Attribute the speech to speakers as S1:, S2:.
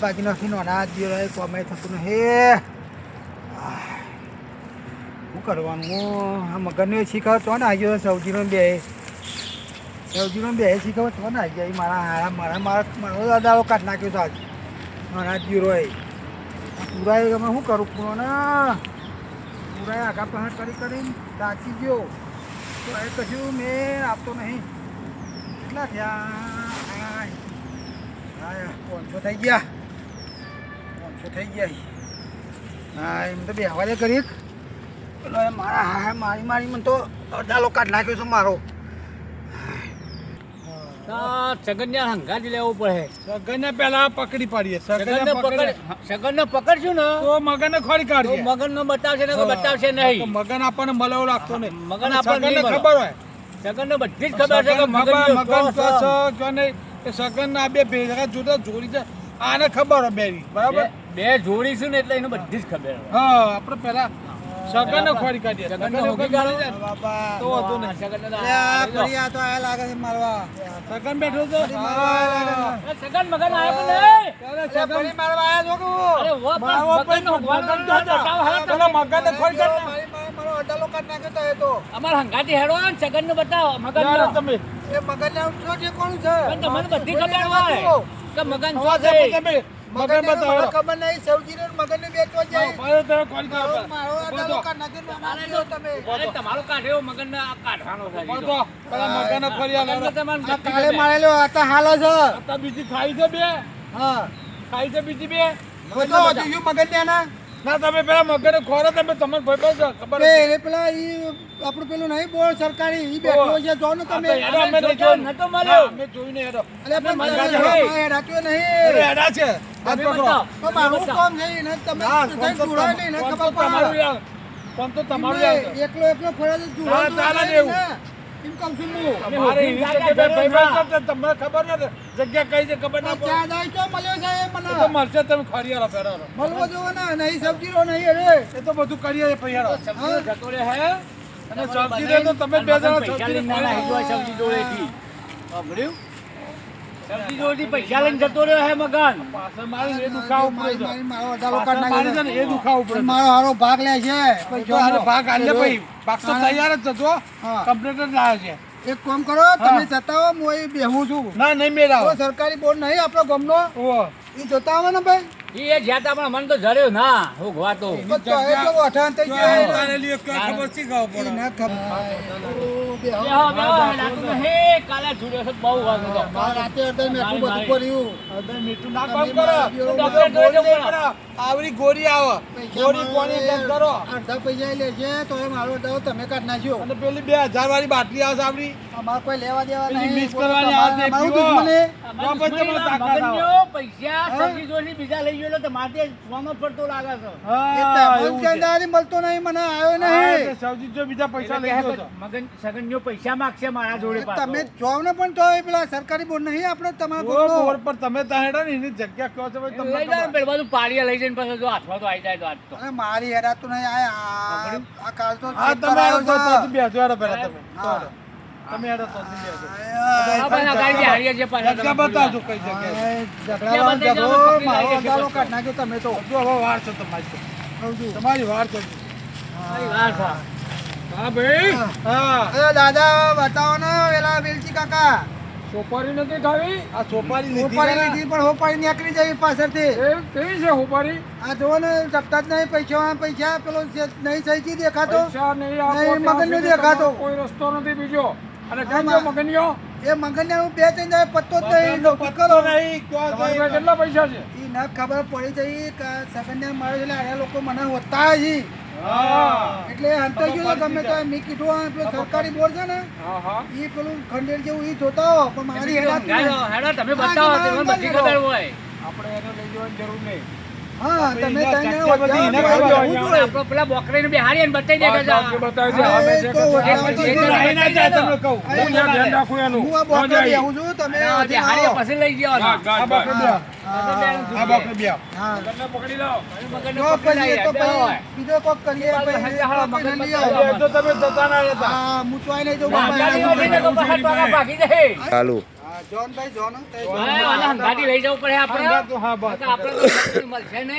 S1: બાકી નથી નોના જીરો કોમે થતું હે શું કરવાનું? આ મગરને શીખવ તો ને આવ્યો સૌજીનો બે. સૌજીનો બે શીખવ તો ને આવી જાય મારા હારા, મારા મારા, મારો દાદાઓ કાઢ નાખ્યો તો આજ. નોના જીરો એ પૂરા અમે શું કરું? પૂરો ને પૂરા આગા પહાડ કરી કરીને તાકી ગયો. તો એ કશું મેં આપતો નહીં. કેટલા થયા? પાંચસો થઈ ગયા. પાંચસો થઈ ગયા હા એમ તો બે હવાલે કરી પેલો મારા હા મારી મારી મને તો અડધા લોકો કાઢ નાખ્યો છે મારો.
S2: સગનને હંગાજી લેવું પડે.
S3: સગનને પહેલા પકડી પાડીએ
S2: સગનને
S3: સગનને
S2: પકડ.
S3: પકડી
S2: સગનને પકડશું ને?
S3: તો મગનને ખોરી
S2: તો
S3: કાઢીએ
S2: મગનનો બતાવશે ને. બતાવશે નહીં.
S3: મગન આપણને મળેવો લાગતો નહીં.
S2: મગન આપણને
S3: ખબર હોય.
S2: સગનને બધી જ ખબર છે કે મગન
S3: મગન તો છે કે નહીં. એ સગન ના બે ભેગા જુદા જોડી છે. આને ખબર હોય બેરી બરાબર?
S2: બે જોડીશું ને એટલે એને બધી જ ખબર.
S3: હા આપણે પહેલા સગનને ખોરી કાઢીએ. સગન
S2: ને
S3: હોગી
S2: કાઢો.
S1: બાપા.
S3: તો વાંધો
S2: ને સગન
S1: ને આ
S2: આ
S1: આ તો આયા લાગે છે મારવા.
S3: સગન બેઠો છે?
S1: આયા. છે.
S2: એ સગન મગન આવ્યો પણ નહીં?
S1: અરે
S3: સગન
S1: ફરી મારવા આયા છો કે
S2: અરે વો પણ
S3: મગન તો
S2: બતાવો હવે મગન
S3: ને ખોરી કાઢ
S1: મારી મારી મારો લોકો કાઢ નાખ્યો તો એ તો.
S2: અમાર હંગાતી હેડો ને સગનને બતાવો મગનનો.
S3: ત્યારે તમે
S1: એ મગજને આમ ઉઠો છે કોણ છે?
S2: પણ તમને બધી ખબર હોય કે મગન શું
S3: છે
S2: છે.
S3: તમે મગન બતાવો.
S1: ખબર નહીં સૌજીને મગજને બેચવા જાય.
S3: મારો તો કોણ
S1: મારો મારો અડધા લોકો કાઢ નાખ્યો તો. તમે.
S2: અરે તમારો કાઢ્યો મગનને આ કાઢવાનો છે.
S3: તો.
S2: તો.
S3: પેલા
S2: મગન
S1: ફરિયા
S2: બધી
S1: કાલે મારેલો આ તો હાલો છે.
S3: આ બીજી ખાઈ છે બે.
S1: હા.
S3: ખાઈ છે બીજી બે.
S1: બધો હજુ મગન મગજ ત્યાંના
S3: ના તમે પેલા મગર ખોરો તમે તમને ભાઈ પાસે ખબર
S1: એ
S3: પેલા
S1: એ ઈ આપણું પેલું નહીં બોલ સરકારી ઈ બેઠો છે જો ને તમે
S3: હેડો અમે
S2: જોયું. નતો મળ્યો.
S3: અમે જોયું નહીં હેડો.
S1: અરે પણ
S2: મગજ
S1: તમે
S2: નહીં.
S1: રાખ્યો
S3: અરે હેડા છે હાથ પકડો.
S1: તો મારું કામ છે ને તમે જઈને
S3: તો
S1: જોડાય નહીં ને ખબર
S3: તમારું. ફોન તો તમારું.
S1: એકલો એકલો ફરે તો જોડાય
S3: ચાલે એવું.
S1: ને. એમ કહું છું હું
S3: મારે
S2: ના.
S3: તમને ખબર નથી જગ્યા કઈ છે ખબર ના
S1: તો ચા મળ્યો છે એ
S3: એ તો
S1: મને
S3: મળશે તમે ખરી આલો પહેલા આલો.
S1: મળવો જોવો ને નહીં સબ્જી રો નહીં અરે
S3: એ તો બધું કરીએ.
S2: જતો રહ્યો હે?
S3: અને સબ્જી તો તમે બે જણા સબ્જી
S2: લઈને ના સબ્જી જોડેથી. સાંભળ્યું? સબ્જી જોડેથી પૈસા લઈને જતો રહ્યો હે મગન.
S3: પાછળ મારી એ દુખાવું પડે
S1: મારો અઢાર લોકો
S3: પાછળ ને એ દુખાવું પડે
S1: મારો હારો ભાગ લે છે.
S3: જો હારે ભાગ આલે ભાઈ. ભાગ તો તૈયાર જ છે જો જ લાવે છે.
S1: એક કામ કરો તમે જતા હો હું અહીં બેહું છું.
S3: ના નહીં
S1: તો સરકારી બોર્ડ નહીં આપણો ગમનો.
S3: ઓહો.
S1: એ જોતા આવે ને ભાઈ.
S2: એ જ્યાં પણ મન તો જર્યો ના હું ગવાતો.
S1: તો તો એ તો વઠાણ થઈ ગયો
S3: આ એક ખબર શી ખબર પડે?
S1: ના ખબર. ઓ, બેહો.
S2: બેહો, બેહો, લાગતું નહીં. કાલે છૂટ્યો છે બહુ વાર હતો.
S1: રાતે અડધા મેઠું બધું પડ્યું
S3: મીઠું ના કામ કરો.
S2: ડોક્ટર
S3: પડે. આવરી ગોરી આવે. ગોળી પાણી બંધ કરો.
S1: અડધા પૈસા લે છે તો એ મારો અડધો તમે કાઢ નાખ્યો.
S3: અને પેલી બે હજાર વાળી બાટલી આવશે આપડી
S1: અમારે કોઈ લેવા દેવા નહીં.
S3: મિસ કરવાની
S2: આ
S3: દે તમને તાકાત આવે.
S2: પૈસા
S1: સગી
S2: સબ્જી બીજા લઈ ગયો તો માથે સ્વાનો પડતો લાગે છે.
S1: એ
S3: હા,
S1: તમને
S3: એવું
S1: મળતો નહીં મને આવ્યો નહીં.
S3: સગી જો બીજા પૈસા લઈ ગયો
S2: મગન સગનનો પૈસા માગશે મારા જોડે પાછો.
S1: તમે જોવ ને પણ તો એ પેલા સરકારી બોર્ડ નહીં આપણે તમારા બોર્ડ
S3: બોર્ડ પર તમે ત્યાં હેડો ને એની જગ્યા કહો છો ભાઈ તમને
S2: લઈ જાઓ પેલા બધું પાડીએ લઈ જઈને પાછો જો આઠવા તો આવી જાય તો આજ તો.
S1: અરે મારી તો નહીં આ કાલ તો આ
S3: તમે
S1: આવ્યો
S3: તો. તોથી બેસજો તમે. તમે હેડો જગ્યા બતાવજો કઈ જગ્યાએ.
S1: ઝઘડો, મારો. કાઢ નાખ્યો તમે તો.
S3: હવે વાર છે તમારી
S1: છું.
S3: તમારી વાર છે. હા. ભાઈ. હા.
S1: દાદા બતાવો ને પેલા વેલચી કાકા.
S3: સોપારી નથી ખાવી? આ સોપારી
S1: હોપારી લીધી પણ હોપારી નીકળી જાય પાછળથી.
S3: કેવી છે સોપારી?
S1: આ જુઓ ને જપતા જ નહીં પૈસા પૈસા પેલો જે નહીં સહી દેખાતો.
S3: નહીં સુધી
S1: દેખાતો.
S3: કોઈ રસ્તો નથી બીજો. અને કેમ
S1: આમાં-
S3: મગનિયો
S1: એ મગનને હું બે ત્રણ જાય પત્તો જ નહીં
S3: મગનનો
S1: કરો.
S3: નહીં, ક્યાં તમારી કેટલા પૈસા છે?
S1: ઈ ન ખબર પડી જઈ કે સગનને મારે એટલે આ લોકો મને હોતા જ એટલે અંતર ગયો ગમે તો મેં કીધું આ પેલું સરકારી બોર્ડ છે ને
S3: હા હા.
S1: ઈ પેલું ખંડેર જેવું ઈ જોતા હો પણ મારી
S2: હેડા હેડો, તમે બતાવો
S3: આપણે એનો લઈ જવાની જરૂર નહીં.
S1: હા તમે.
S2: આપણે પેલા બોકરાઈને ને બતાવી
S3: બતાવી રાહી ના
S1: હા, હજી
S2: પછી લઈ ગયો બતાવો.
S4: ચાલુ.
S1: જોન તે
S2: હા, આના ગાડી લઈ જવું પડે આપણે. આપણે તો મળશે નહીં